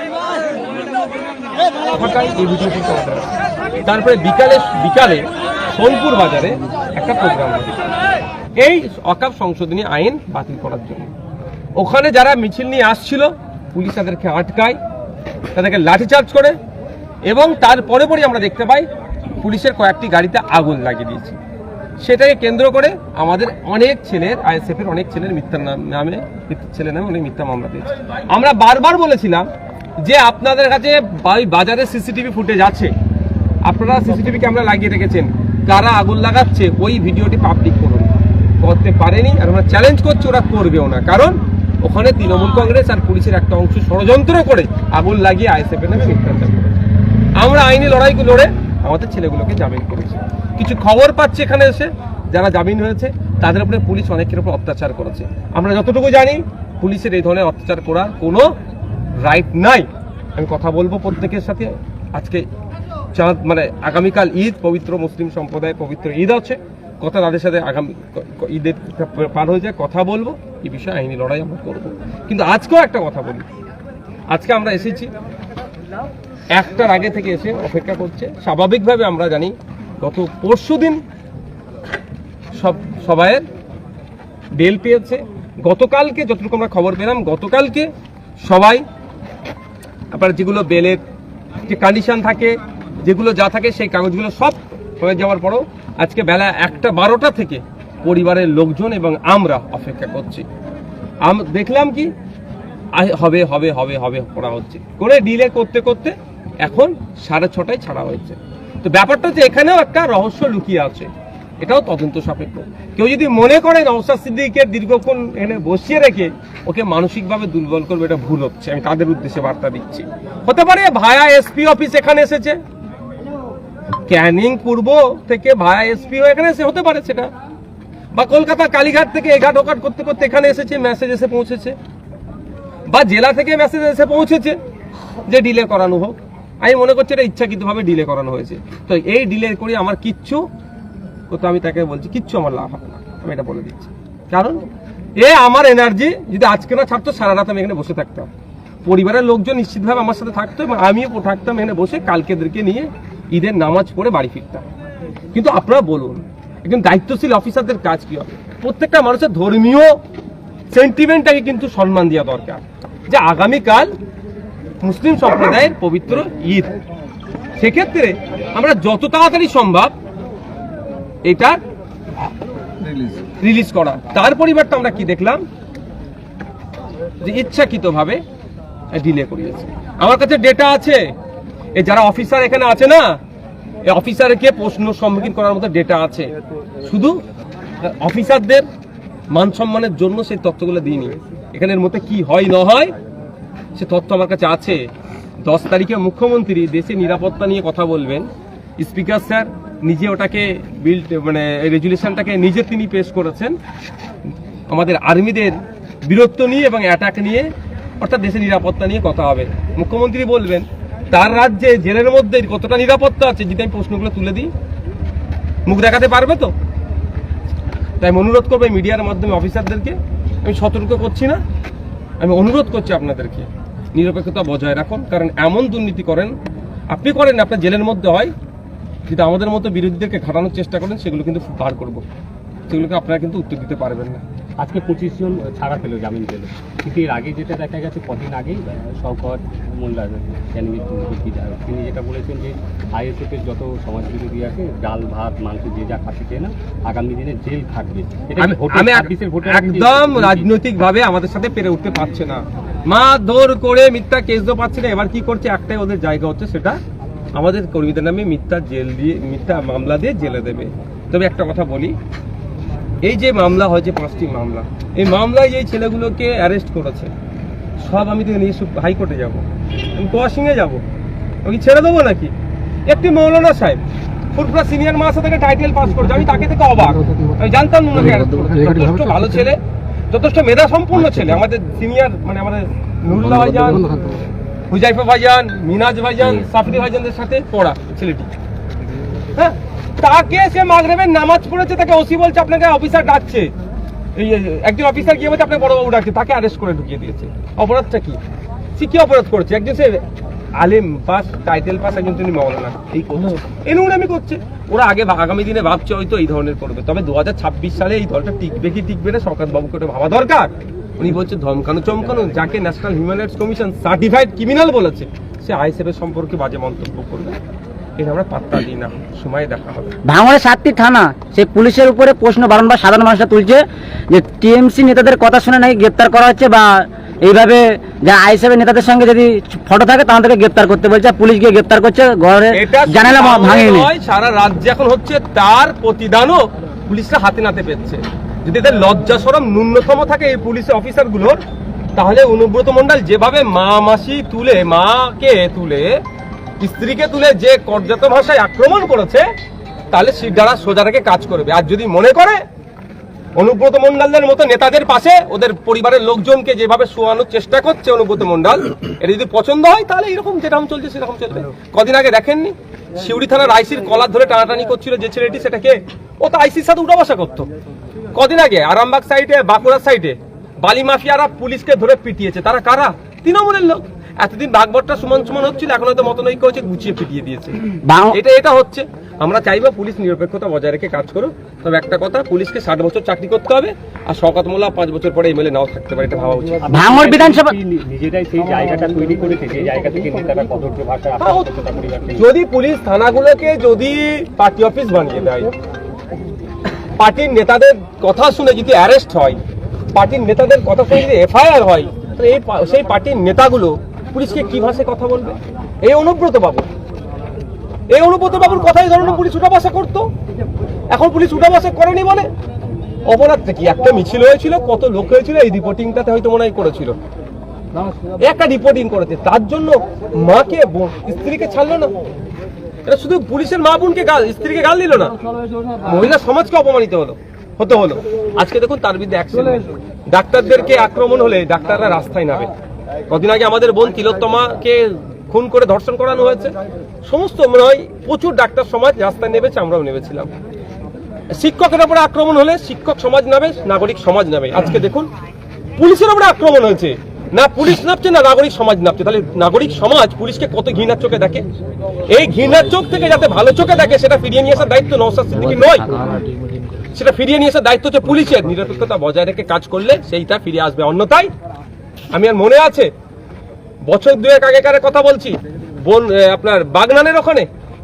এই। তারপরে বিকালে বিকালে সোনপুর বাজারে একটা প্রোগ্রাম এই অকাপ সংশোধনী আইন বাতিল করার জন্য। ওখানে যারা মিছিল নিয়ে আসছিল, পুলিশ তাদেরকে আটকায়, তাদেরকে লাঠিচার্জ করে এবং তারপরে পরে আমরা দেখতে পাই পুলিশের কয়েকটি গাড়িতে আগুন লাগিয়ে দিয়েছে। সেটাকে কেন্দ্র করে আমাদের অনেক ছেলের আইএসএফ এর অনেক ছেলের মিথ্যা নাম- ছেলে নামে অনেক মিথ্যা মামলা দিয়েছে। আমরা বারবার বলেছিলাম যে আপনাদের কাছে বাজারে সিসিটিভি ফুটেজ আছে। আপনারা সিসিটিভি ক্যামেরা লাগিয়ে রেখেছেন। কারা আগুন লাগাচ্ছে, ওই ভিডিওটি পাবলিক করুন। করতে পারেনি আর আমরা চ্যালেঞ্জ করছি, ওরা করবেও না। কারণ ওখানে তৃণমূল কংগ্রেস আর পুলিশের একটা অংশ ষড়যন্ত্র করে আগুন লাগিয়ে আইএসএফ এর নামে মিথ্যাচার করেছে। আমরা আইনি লড়াই লড়ে আমাদের ছেলেগুলোকে জামিন করেছি। কিছু খবর পাচ্ছি এখানে এসে, যারা জামিন হয়েছে, তাদের উপরে পুলিশ অনেকের উপর অত্যাচার করেছে। আমরা যতটুকু জানি, পুলিশের এই ধরনের অত্যাচার করার কোনো রাইট নাই। আমি কথা বলব প্রত্যেকের সাথে। আজকে চাঁদ মানে আগামীকাল ঈদ, পবিত্র মুসলিম সম্প্রদায় পবিত্র ঈদ আছে। কথা তাদের সাথে আগামী, ঈদের পার হয়ে যায়, কথা বলব। এই বিষয়ে আইনি লড়াই আমরা করব। কিন্তু আজকেও একটা কথা বলি। আজকে আমরা এসেছি। একটার আগে থেকে এসে অপেক্ষা করছে। স্বাভাবিকভাবে আমরা জানি গত পরশু দিন সব সবাইয়ের বেল পেয়েছে। গতকালকে যতটুকু আমরা খবর পেলাম, গতকালকে সবাই আপনার যেগুলো বেলের যে কন্ডিশন থাকে, যেগুলো যা থাকে সেই কাগজগুলো সব হয়ে যাওয়ার পরও আজকে বেলা একটা বারোটা থেকে পরিবারের লোকজন এবং আমরা অপেক্ষা করছি। আম- দেখলাম কি হবে হবে হবে হবে করা হচ্ছে। করে ডিলে করতে করতে এখন সাড়ে ছটায় ছাড়া হয়েছে। তো ব্যাপারটা হচ্ছে এখানেও একটা রহস্য লুকিয়ে আছে। এটাও তদন্ত সাপেক্ষ। কেউ যদি মনে করেন নওসাদ সিদ্দিকের দীর্ঘক্ষণ এখানে বসিয়ে রেখে ওকে মানসিকভাবে দুর্বল করবে, এটা ভুল হচ্ছে। আমি তাদের উদ্দেশ্যে বার্তা দিচ্ছি। হতে পারে ভায়া এসপি অফিস এখানে এসেছে। ক্যানিং পূর্ব থেকে ভায়া এসপি এখানে এসে হতে পারে সেটা। বা কলকাতা কালীঘাট থেকে এঘাট ওঘাট করতে করতে এখানে এসেছে মেসেজ এসে পৌঁছেছে। বা জেলা থেকে মেসেজ এসে পৌঁছেছে যে ডিলে করানো হোক। আমি মনে করছি এটা ইচ্ছাকৃতভাবে ডিলে করানো হয়েছে। তো এই ডিলে করে আমার কিচ্ছু তো আমি তাকে বলছি, কিচ্ছু আমার লাভ হবে না। আমি এটা বলে দিচ্ছি। কারণ এ আমার এনার্জি যদি আজকে না ছাড়তো সারা রাত আমি এখানে বসে থাকতাম। পরিবারের লোকজন নিশ্চিতভাবে আমার সাথে থাকতো এবং আমিও থাকতাম এখানে বসে কালকেদেরকে নিয়ে ঈদের নামাজ পড়ে বাড়ি ফিরতাম। কিন্তু আপনারা বলুন, একজন দায়িত্বশীল অফিসারদের কাজ কি হবে? প্রত্যেকটা মানুষের ধর্মীয় সেন্টিমেন্টটাকে কিন্তু সম্মান দেওয়া দরকার। যে আগামীকাল মুসলিম সম্প্রদায়ের পবিত্র ঈদ। সেক্ষেত্রে আমরা যত তাড়াতাড়ি সম্ভব এটা রিলিজ করা। তার পরিবারটা আমরা কি দেখলাম? যে ইচ্ছাকৃতভাবে ডিলে করিয়েছে। আমার কাছে ডেটা আছে। এ যারা অফিসার এখানে আছে না এই অফিসারকে প্রশ্ন সম্মুখীন করার মতো ডেটা আছে। শুধু অফিসারদের মান সম্মানের জন্য সেই তথ্যগুলো দিইনি। এখানের মধ্যে কি হয় না হয় সে তথ্য আমার কাছে আছে। দশ তারিখে মুখ্যমন্ত্রী দেশে নিরাপত্তা নিয়ে কথা বলবেন। স্পিকার স্যার, নিজে ওটাকে বিল মানে রেজুলেশনটাকে নিজে তিনি পেশ করেছেন। আমাদের আর্মিদের বীরত্ব নিয়ে এবং অ্যাটাক নিয়ে, অর্থাৎ দেশের নিরাপত্তা নিয়ে কথা হবে। মুখ্যমন্ত্রী বলবেন, তার রাজ্যে জেলের মধ্যে কতটা নিরাপত্তা আছে? যদি আমি প্রশ্নগুলো তুলে দিই। মুখ দেখাতে পারবে তো? তাই অনুরোধ করব মিডিয়ার মাধ্যমে অফিসারদেরকে আমি সতর্ক করছি না। আমি অনুরোধ করছি আপনাদেরকে নিরপেক্ষতা বজায় রাখুন, কারণ এমন দুর্নীতি করেন, আপনি করেন আপনার জেলের মধ্যে হয়, কিন্তু আমাদের মতো বিরোধীদেরকে ঘাটানোর চেষ্টা করেন, সেগুলো কিন্তু বার করব। সেগুলোকে আপনারা কিন্তু উত্তর দিতে পারবেন না। আজকে পঁচিশ জন ছাড়া পেল জামিন পেল। কিন্তু এর আগে যেটা দেখা গেছে কদিন আগেই শওকত মোল্লা বিধায়ক তিনি যেটা বলেছেন যে আইএসএফ এর যত সমাজবিরোধী আছে ডাল ভাত মাংস যে যা খাচ্ছে না আগামী দিনে জেল খাটবে। আমি একদম রাজনৈতিক ভাবে আমাদের সাথে পেরে উঠতে পারছে না। মা দৌড় করে মিথ্যা কেস তো পাচ্ছে না এবার কি করছে? একটাই ওদের জায়গা হচ্ছে সেটা আমাদের কর্মীদের নামে মিথ্যা জেল দিয়ে মিথ্যা মামলা দিয়ে জেলে দেবে। তবে একটা কথা বলি এই যে মামলা হয়েছে পাঁচটি মামলা, এই মামলায় এই ছেলেগুলোকে অ্যারেস্ট করেছে, সব আমি তো নিয়ে হাইকোর্টে যাব। আমি কোয়াশিংয়ে যাব। আমি ছেড়ে দেবো নাকি? একটি মৌলানা সাহেব সিনিয়র মাসা থেকে টাইটেল পাস করছে। আমি তাকে থেকে অবাক। আমি জানতাম না যথেষ্ট ভালো ছেলে, যথেষ্ট মেধা সম্পূর্ণ ছেলে। আমাদের সিনিয়র মানে আমাদের নুরুল্লাহ ভাইজান, হুজাইফা ভাইজান, মিনাজ ভাইজান, সাফরি ভাইজানদের সাথে পড়া ছেলেটি। হ্যাঁ? তাকে সে মাগরেবের নামাজ পড়েছে তাকে ওসি বলছে আপনাকে অফিসার ডাকছে। এই একজন অফিসার গিয়ে বলছে আপনাকে বড়বাবু ডাকছে তাকে অ্যারেস্ট করে ঢুকিয়ে দিয়েছে। অপরাধটা কি? সে কি অপরাধ করেছে? একজন সে আলেম পাস টাইটেল পাস একজন তিনি মৌলানা। এই করছে। নোংরামি করছে। ওরা আগে আগামী দিনে ভাবছে হয়তো এই ধরনের করবে। তবে দু হাজার ছাব্বিশ সালে এই দলটা টিকবে কি টিকবে না সরকার বাবুকে ওটা ভাবা দরকার। উনি বলছে ধমকানো চমকানো যাকে national human rights commission certified criminal বলেছে সে আইসেফের সম্পর্কে বাজে মন্তব্য করবে। আমরা পাত্তা দিই না। সময় দেখা হবে। ভাঙড়ের সাতটি থানা সেই পুলিশের উপরে প্রশ্ন বারংবার সাধারণ মানুষরা তুলছে যে টিএমসি নেতাদের কথা শুনে নাকি গ্রেপ্তার করা হচ্ছে বা এইভাবে যা নেতাদের সঙ্গে যদি ফটো থাকে তাদেরকে গ্রেপ্তার করতে বলছে পুলিশ গিয়ে গ্রেপ্তার করছে ঘরে জানালা ভাঙেনি। সারা রাজ্যে এখন হচ্ছে তার প্রতিদানও পুলিশরা হাতে নাতে পেচ্ছে যদি এদের লজ্জা সরম ন্যূনতম থাকে এই পুলিশ অফিসারগুলোর তাহলে অনুব্রত মন্ডল যেভাবে মা মাসি তুলে মাকে তুলে স্ত্রীকে তুলে যে কর্যাত ভাষায় আক্রমণ করেছে, তাহলে শিরদারা সোজা রেখে কাজ করবে। আর যদি মনে করে, অনুব্রত মন্ডলদের মতো নেতাদের পাশে ওদের পরিবারের লোকজনকে যেভাবে শোয়ানোর চেষ্টা করছে অনুব্রত মন্ডল, এটা যদি পছন্দ হয়, তাহলে এরকম যেরকম চলছে, সেরকম চলবে। কদিন আগে দেখেননি, শিউড়ি থানার আইসির কলার ধরে টানাটানি করছিল যে ছেলেটি, সেটাকে ও তো আইসির সাথে উঠা বসা করতো। কদিন আগে আরামবাগ সাইডে বাঁকুড়ার সাইডে বালি মাফিয়ারা পুলিশকে ধরে পিটিয়েছে। তারা কারা? তৃণমূলের লোক। এতদিন বাগবটটা সমান সমান হচ্ছিল এখন হয়তো মতনৈক্য হচ্ছে গুছিয়ে পিটিয়ে দিয়েছে। এটা এটা হচ্ছে। আমরা চাইব পুলিশ নিরপেক্ষতা বজায় রেখে কাজ করুক। তবে একটা কথা পুলিশকে ষাট বছর চাকরি করতে হবে আর শওকত মোল্লা পাঁচ বছর পরে এমএলএ নাও থাকতে পারে এটা ভাবা উচিত। ভাঙড় বিধানসভা নিজেরাই সেই জায়গাটা তৈরি করেছে যে জায়গা থেকে নেতারা কদর্য ভাষায় হ্যাঁ, যদি পুলিশ থানাগুলোকে যদি পার্টি অফিস বানিয়ে দেয় পার্টির নেতাদের কথা শুনে যদি অ্যারেস্ট হয় পার্টির নেতাদের কথা শুনে যদি এফআইআর হয় এই সেই পার্টির নেতাগুলো পুলিশকে কি ভাষায় কথা বলবে? এই অনুব্রত বাবু। এই অনুব্রত বাবুর কথাই ধরনের পুলিশ উঠা বসা করতো। এখন পুলিশ উঠা বসা করেনি বলে অপরাধটা কি? একটা মিছিল হয়েছিল, কত লোক হয়েছিল, এই রিপোর্টিংটাতে হয়তো মনে হয় করেছিল। একটা রিপোর্টিং করেছে, তার জন্য মাকে স্ত্রীকে ছাড়লো না। এটা শুধু পুলিশের মা বোনকে গাল, স্ত্রীকে গাল দিল না। মহিলা সমাজকে অপমানিত হলো, হতে হলো। আজকে দেখুন তার বিরুদ্ধে ডাক্তারদেরকে আক্রমণ হলে ডাক্তাররা রাস্তায় নামে। কদিন আগে আমাদের বোন তিলোত্তমাকে খুন করে ধর্ষণ করানো হয়েছে। সমস্ত মনে হয় প্রচুর ডাক্তার সমাজ রাস্তায় নেমেছে, আমরাও নেমেছিলাম। শিক্ষকের উপরে আক্রমণ হলে শিক্ষক সমাজ নামে, নাগরিক সমাজ নামে। আজকে দেখুন, পুলিশের উপরে আক্রমণ হয়েছে। না পুলিশ নামছে, না নাগরিক সমাজ নামছে। তাহলে নাগরিক সমাজ পুলিশকে কত ঘৃণার চোখে দেখে? এই ঘৃণার চোখ থেকে যাতে ভালো চোখে দেখে, সেটা ফিরিয়ে নিয়ে আসার দায়িত্ব নৌসাদ সিদ্দিকি নয়। সেটা ফিরিয়ে নিয়ে আসার দায়িত্ব হচ্ছে পুলিশের। নিরপেক্ষতা বজায় রেখে কাজ করলে সেইটা ফিরে আসবে। অন্যথায় আমি আর মনে আছে? বছর দুয়েক আগেকার কথা বলছি। বোন আপনার বাগনানের ওখানে,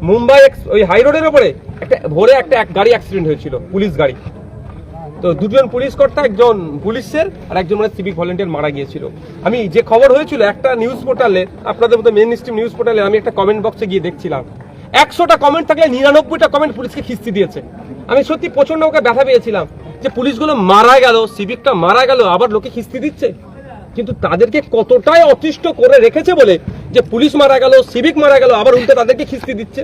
মুম্বাই ওই হাই রোডের ওপরে একটা ভোরে একটা এক গাড়ি অ্যাক্সিডেন্ট হয়েছিল, পুলিশ গাড়ি। তো দুজন পুলিশ কর্তা, একজন পুলিশের আর একজন মানে সিভিক ভলেন্টিয়ার মারা গিয়েছিল। আমি যে খবর হয়েছিল একটা নিউজ পোর্টালে আপনাদের মতো মেন স্ট্রিম নিউজ পোর্টালে আমি একটা কমেন্ট বক্সে গিয়ে দেখছিলাম। একশোটা কমেন্ট থাকলে নিরানব্বইটা কমেন্ট পুলিশকে খিস্তি দিয়েছে। আমি সত্যি প্রচণ্ড ওকে ব্যথা পেয়েছিলাম যে পুলিশগুলো মারা গেল সিভিকটা মারা গেল, আবার লোকে খিস্তি দিচ্ছে? কিন্তু তাদেরকে কতটাই অতিষ্ঠ করে রেখেছে বলে যে পুলিশ মারা গেল সিভিক মারা গেল, আবার উল্টে তাদেরকে খিস্তি দিচ্ছে?